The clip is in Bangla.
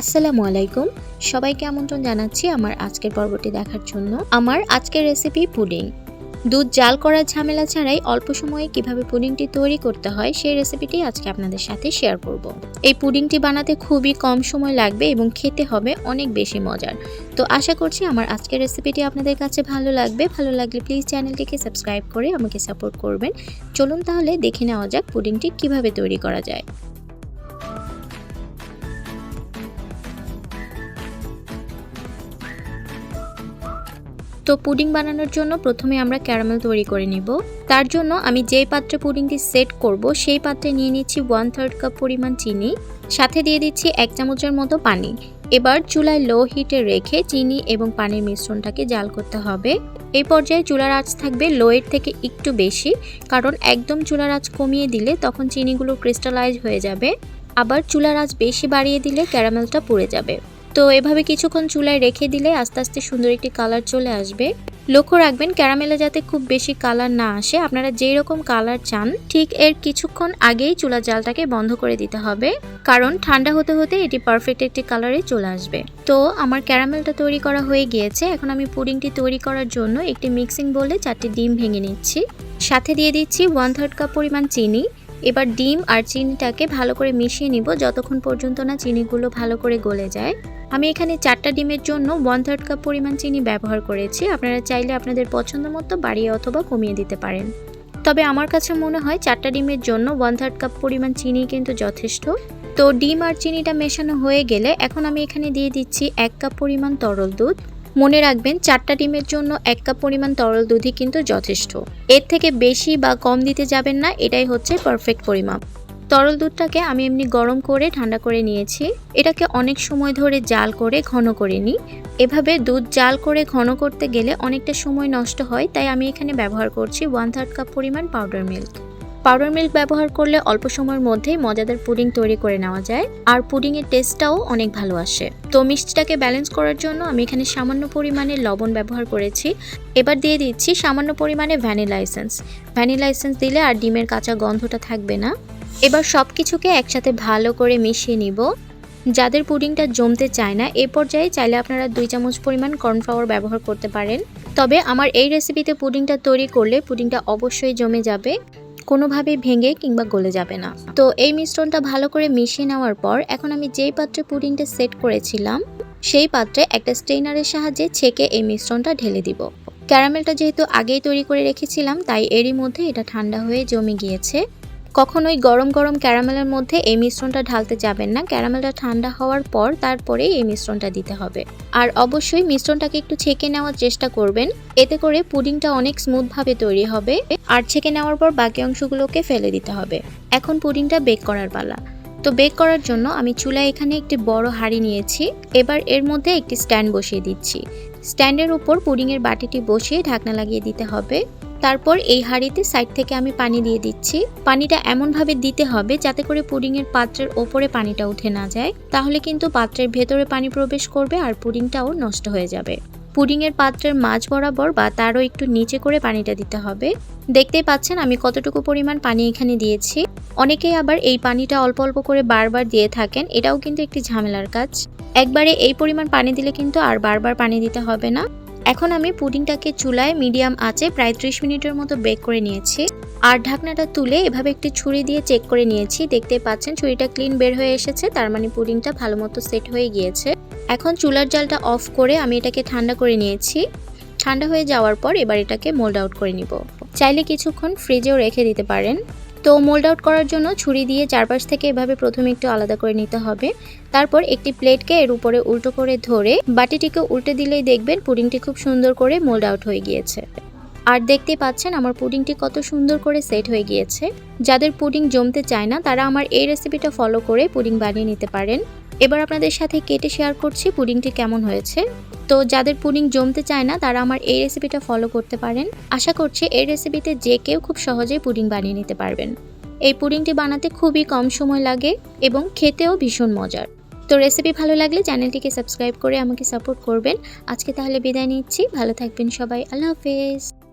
আসসালামু আলাইকুম। সবাইকে আমন্ত্রণ জানাচ্ছি আমার আজকের পর্বটি দেখার জন্য। আমার আজকের রেসিপি পুডিং দুধ জাল করার ঝামেলা ছাড়াই অল্প সময়ে কীভাবে পুডিংটি তৈরি করতে হয় সেই রেসিপিটি আজকে আপনাদের সাথে শেয়ার করব। এই পুডিংটি বানাতে খুবই কম সময় লাগবে এবং খেতে হবে অনেক বেশি মজার। তো আশা করছি আমার আজকের রেসিপিটি আপনাদের কাছে ভালো লাগবে। ভালো লাগলে প্লিজ চ্যানেলটিকে সাবস্ক্রাইব করে আমাকে সাপোর্ট করবেন। চলুন তাহলে দেখে নেওয়া যাক পুডিংটি কীভাবে তৈরি করা যায়। তো পুডিং বানানোর জন্য প্রথমে আমরা ক্যারামেল তৈরি করে নিব। তার জন্য আমি যেই পাত্রে পুডিংটি সেট করব, সেই পাত্রে নিয়ে নিচ্ছি ওয়ান থার্ড কাপ পরিমাণ চিনি। সাথে দিয়ে দিচ্ছি এক চামচের মতো পানি। এবার চুলায় লো হিটে রেখে চিনি এবং পানির মিশ্রণটাকে জাল করতে হবে। এই পর্যায়ে চুলার আঁচ থাকবে লোয়ের থেকে একটু বেশি, কারণ একদম চুলার আঁচ কমিয়ে দিলে তখন চিনিগুলো ক্রিস্টালাইজ হয়ে যাবে। আবার চুলার আঁচ বেশি বাড়িয়ে দিলে ক্যারামেলটা পুড়ে যাবে। তো এভাবে কিছুক্ষণ চুলায় রেখে দিলে আস্তে আস্তে সুন্দর একটি কালার চলে আসবে। লক্ষ্য রাখবেন, ক্যারামেলে যাতে খুব বেশি কালার না আসে, আপনারা যেই রকম কালার চান, ঠিক এর কিছুক্ষণ আগেই চুলার জালটাকে বন্ধ করে দিতে হবে। কারণ ঠান্ডা হতে হতে এটি পারফেক্ট একটি কালারে চলে আসবে। তো আমার ক্যারামেলটা তৈরি করা হয়ে গিয়েছে। এখন আমি পুডিংটি তৈরি করার জন্য একটি মিক্সিং বলে চারটি ডিম ভেঙে নিচ্ছি। সাথে দিয়ে দিচ্ছি ওয়ান থার্ড কাপ পরিমাণ চিনি। এবার ডিম আর চিনিটাকে ভালো করে মিশিয়ে নিব, যতক্ষণ পর্যন্ত না চিনিগুলো ভালো করে গলে যায়। আমি এখানে চারটা ডিমের জন্য ওয়ান থার্ড কাপ পরিমাণ চিনি ব্যবহার করেছি। আপনারা চাইলে আপনাদের পছন্দ মতো বাড়িয়ে অথবা কমিয়ে দিতে পারেন। তবে আমার কাছে মনে হয় চারটা ডিমের জন্য ওয়ান থার্ড কাপ পরিমাণ চিনি কিন্তু যথেষ্ট। তো ডিম আর চিনিটা মেশানো হয়ে গেলে এখন আমি এখানে দিয়ে দিচ্ছি এক কাপ পরিমাণ তরল দুধ। মনে রাখবেন চারটা ডিমের জন্য এক কাপ পরিমাণ তরল দুধই কিন্তু যথেষ্ট। এর থেকে বেশি বা কম দিতে যাবেন না, এটাই হচ্ছে পারফেক্ট পরিমাপ। তরল দুধটাকে আমি এমনি গরম করে ঠান্ডা করে নিয়েছি। এটাকে অনেক সময় ধরে জাল করে ঘন করে নিই। এভাবে দুধ জাল করে ঘন করতে গেলে অনেকটা সময় নষ্ট হয়, তাই আমি এখানে ব্যবহার করছি ওয়ান থার্ড কাপ পরিমাণ পাউডার মিল্ক পাউডার মিল্ক ব্যবহার করলে অল্প সময়ের মধ্যেই মজাদার পুডিং তৈরি করে নেওয়া যায়, আর পুডিংয়ের টেস্টটাও অনেক ভালো আসে। তো মিষ্টিটাকে ব্যালেন্স করার জন্য আমি এখানে সামান্য পরিমাণে লবণ ব্যবহার করেছি। এবার দিয়ে দিচ্ছি সামান্য পরিমাণে ভ্যানিলা এসেন্স ভ্যানিলা এসেন্স দিলে আর ডিমের কাঁচা গন্ধটা থাকবে না। এবার সব কিছুকে একসাথে ভালো করে মিশিয়ে নিব। যাদের পুডিংটা জমতে চায় না, এ পর্যায়ে চাইলে আপনারা দুই চামচ পরিমাণ কর্নফ্লাওয়ার ব্যবহার করতে পারেন। তবে আমার এই রেসিপিতে পুডিংটা তৈরি করলে পুডিংটা অবশ্যই জমে যাবে, কোনোভাবে ভেঙে কিংবা গলে যাবে না। তো এই মিশ্রণটা ভালো করে মিশিয়ে নেওয়ার পর, এখন আমি যেই পাত্রে পুডিংটা সেট করেছিলাম, সেই পাত্রে একটা স্টেইনারের সাহায্যে ছেঁকে এই মিশ্রণটা ঢেলে দিব। ক্যারামেলটা যেহেতু আগেই তৈরি করে রেখেছিলাম, তাই এরই মধ্যে এটা ঠান্ডা হয়ে জমে গিয়েছে। কখনোই গরম গরম ক্যারামেলের মধ্যে এই মিশ্রণটা ঢালতে যাবেন না। ক্যারামেলটা ঠান্ডা হওয়ার পর তারপরেই এই মিশ্রণটা দিতে হবে। আর অবশ্যই মিশ্রণটাকে একটু ছেঁকে নেওয়ার চেষ্টা করবেন। এতে করে পুডিংটা অনেক স্মুথভাবে তৈরি হবে আর ছেঁকে নেওয়ার পর বাকি অংশগুলোকে ফেলে দিতে হবে। এখন পুডিংটা বেক করার পালা। তো বেক করার জন্য আমি চুলায় এখানে একটি বড় হাঁড়ি নিয়েছি। এবার এর মধ্যে একটি স্ট্যান্ড বসিয়ে দিচ্ছি। স্ট্যান্ডের উপর পুডিংয়ের বাটিটি বসিয়ে ঢাকনা লাগিয়ে দিতে হবে। তারপর এই হাঁড়িতে সাইড থেকে আমি পানি দিয়ে দিচ্ছি। পানিটা এমনভাবে দিতে হবে যাতে করে পুডিংয়ের পাত্রের ওপরে পানিটা উঠে না যায়। তাহলে কিন্তু পাত্রের ভেতরে পানি প্রবেশ করবে আর পুডিংটাও নষ্ট হয়ে যাবে। পুডিংয়ের পাত্রের মাঝ বরাবর বা তারও একটু নিচে করে পানিটা দিতে হবে। দেখতেই পাচ্ছেন আমি কতটুকু পরিমাণ পানি এখানে দিয়েছি। অনেকেই আবার এই পানিটা অল্প অল্প করে বারবার দিয়ে থাকেন। এটাও কিন্তু একটি ঝামেলার কাজ। একবারে এই পরিমাণ পানি দিলে কিন্তু আর বারবার পানি দিতে হবে না। এখন আমি পুডিংটাকে চুলায় মিডিয়াম আঁচে প্রায় ত্রিশ মিনিটের মতো বেক করে নিয়েছি। আর ঢাকনাটা তুলে এভাবে একটি ছুরি দিয়ে চেক করে নিয়েছি। দেখতে পাচ্ছেন, ছুরিটা ক্লিন বের হয়ে এসেছে, তার মানে পুডিংটা ভালো মতো সেট হয়ে গিয়েছে। এখন চুলার জালটা অফ করে আমি এটাকে ঠান্ডা করে নিয়েছি। ঠান্ডা হয়ে যাওয়ার পর এবার এটাকে মোল্ড আউট করে নিব। চাইলে কিছুক্ষণ ফ্রিজেও রেখে দিতে পারেন। তো মোল্ড আউট করার জন্য ছুরি দিয়ে চারপাশ থেকে এভাবে প্রথমে একটু আলাদা করে নিতে হবে। তারপর একটি প্লেটকে এর উপরে উল্টো করে ধরে বাটিটিকে উল্টে দিলেই দেখবেন পুডিংটি খুব সুন্দর করে মোল্ড আউট হয়ে গিয়েছে। আর দেখতে পাচ্ছেন আমার পুডিংটি কত সুন্দর করে সেট হয়ে গিয়েছে। যাদের পুডিং জমতে চায় না, তারা আমার এই রেসিপিটা ফলো করে পুডিং বানিয়ে নিতে পারেন। এবার আপনাদের সাথে কেটে শেয়ার করছি পুডিংটি কেমন হয়েছে। তো যাদের পুডিং জমতে চায় না, তারা আমার এই রেসিপিটা ফলো করতে পারেন। আশা করছি এই রেসিপিতে যে কেউ খুব সহজেই পুডিং বানিয়ে নিতে পারবেন। এই পুডিংটি বানাতে খুবই কম সময় লাগে এবং খেতেও ভীষণ মজার। তো রেসিপি ভালো লাগলে চ্যানেলটিকে সাবস্ক্রাইব করে আমাকে সাপোর্ট করবেন। আজকে তাহলে বিদায় নিচ্ছি। ভালো থাকবেন সবাই। আল্লাহ হাফেজ।